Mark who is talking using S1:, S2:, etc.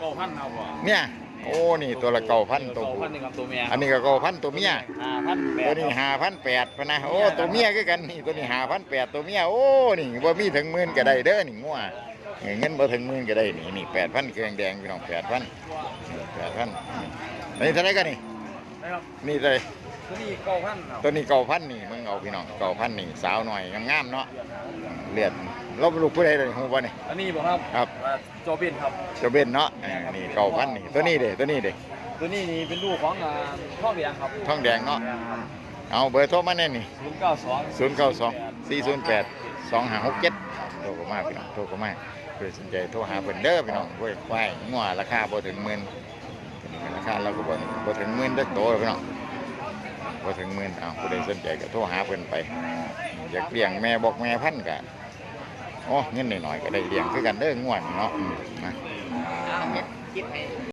S1: เก้าพันครับพ่อ
S2: เนี่ยโอ้นี่ตัวละเก้าพันตัว
S1: เก้า
S2: ผู้
S1: พันนี่ครับตัวเมีย
S2: อันนี้ก็เก้าพันตัวเมีย
S1: ห้าพันแปด
S2: ตัวนี้ห้าพันแปดพะนะโอ้ตัวเมียคือกันนี่ตัวนี้ห้าพันแปดตัวเมียโอ้นี่บ่มีถึงหมื่นก็ได้เด้อนี่งัวเงินบ่ถึงหมื่นก็ได้นี่นี่แปดพันเครื่องแดงพี่น้องแปดพันแปดพันนี่เท่าไหรกันนี่
S1: นะครับ
S2: นี่เท่าไหร
S1: ตัวนี้เก้าพันครับ
S2: ตัวนี้เก้าพันนี่มึงเอาพี่น้องเก้าพันนี่สาวหน่อยงามๆเนาะเลือดลบลูกผู้ใดเลยฮู้บ่นี่
S1: อันนี้บอกครับ
S2: ครับ
S1: อ่าโจบินครับ
S2: เจ้าเบนเนาะเออนี่เก้าพันนี่ตัวนี้เด้ตัวนี้เด้
S1: ตัวนี้นี่เป็นลูกของอ่าท่องแดงครับ
S2: ทองแดงเนาะเอาเบอร์โทรมาแน่นี่
S1: ศูนย์เก้าสอง
S2: ศูนย์เก้าสองสี่ศูนย์แปดสองห้าหกเจ็ดโทรเข้ามาพี่น้องโทรเข้ามาเพื่อสนใจโทรหาเพิ่นเด้อพี่น้องเว้ยไหวงัวราคาบ่ถึงหมื่นราคาเราก็บ่บ่ถึงหมื่นเด้อโตแล้วพี่น้อง บ่ถึงหมื่นเอาผู้ใดสนใจก็โทรหาเพิ่นไป อยากเลี้ยงแม่บอกแม่พันธุ์ก็โอ้เงินหน่อยๆก็ได้เลี้ยงคือกันเด้องัวนี่เนาะอืมนะ